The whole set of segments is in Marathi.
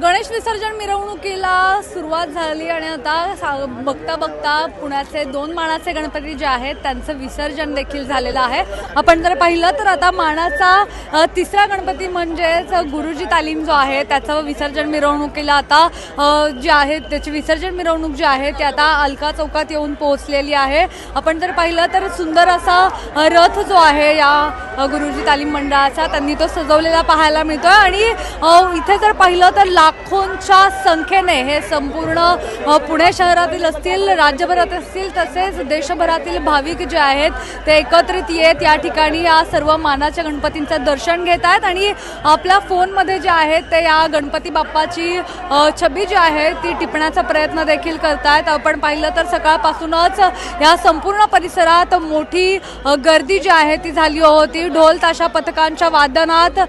गणेश विसर्जन मिरवणुकीला सुरुवात झाली आणि आता सा- बघता बघता पुण्याचे दोन मानाचे गणपती जे आहेत त्यांचं विसर्जन देखील झालेलं आहे. आपण जर पाहिलं तर आता मानाचा तिसरा गणपती म्हणजेच गुरुजी तालीम जो आहे त्याचं विसर्जन मिरवणुकीला आता जे आहे त्याची विसर्जन मिरवणूक जी आहे ती आता अलका चौकात येऊन पोहोचलेली आहे. आपण जर पाहिलं तर सुंदर असा रथ जो आहे या गुरुजी तालीम मंडळाचा त्यांनी तो सजवलेला पाहायला मिळतोय. आणि इथे जर पाहिलं तर लाखोंच्या संख्येने हे संपूर्ण पुणे शहरातील असतील राज्यभरात असतील तसेच देशभरातील भाविक जे आहेत ते एकत्रित येत या ठिकाणी या सर्व मानाच्या गणपतींचं दर्शन घेत आहेत. आणि आपल्या फोनमध्ये जे आहेत ते या गणपती बाप्पाची छबी जी आहे ती टिपण्याचा प्रयत्न देखील करतायत. आपण पाहिलं तर सकाळपासूनच या संपूर्ण परिसरात मोठी गर्दी जी आहे ती झाली होती. ढोल ताशा पथकांच्या वादनात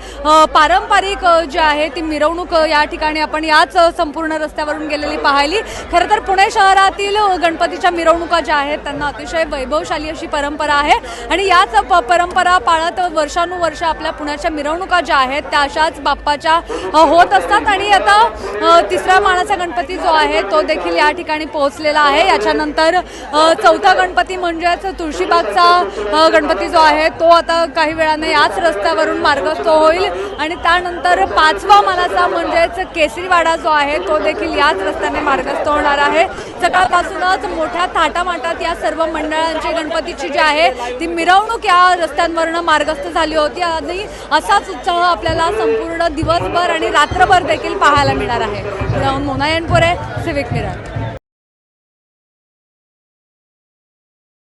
पारंपरिक जे जी आहे ती मिरवणूक या ठिकाणी आपण याच संपूर्ण रस्त्यावरून गेलेली पाहिली. खरं तर पुणे शहरातील गणपतीच्या मिरवणुका ज्या आहेत त्यांना अतिशय वैभवशाली अशी परंपरा आहे. आणि याच प- परंपरा पाळत वर्षानुवर्ष आपल्या पुण्याच्या मिरवणुका ज्या आहेत त्या अशाच बाप्पाच्या होत असतात. आणि आता तिसऱ्या तिसरा मानाचा गणपती जो आहे तो देखील या ठिकाणी पोहोचलेला आहे. याच्यानंतर चौथा गणपती म्हणजेच तुळशीबागचा गणपती जो आहे तो आता काही वेळाने याच रस्त्यावरून मार्गस्थ होईल. आणि त्यानंतर पाचवा मानाचा म्हणजेच केसरीवाडा जो आहे तो देखील याच रस्त्याने मार्गस्थ होणार आहे. सकाळपासूनच मोठ्या थाटामाटात या सर्व मंडळांची गणपतीची जी आहे ती मिरवणूक या रस्त्यांवरनं मार्गस्थ झाली होती. आणि असाच उत्साह आपल्याला संपूर्ण दिवसभर आणि रात्रभर देखील पाहायला मिळणार आहे. पुण्याहून सिविक मिरर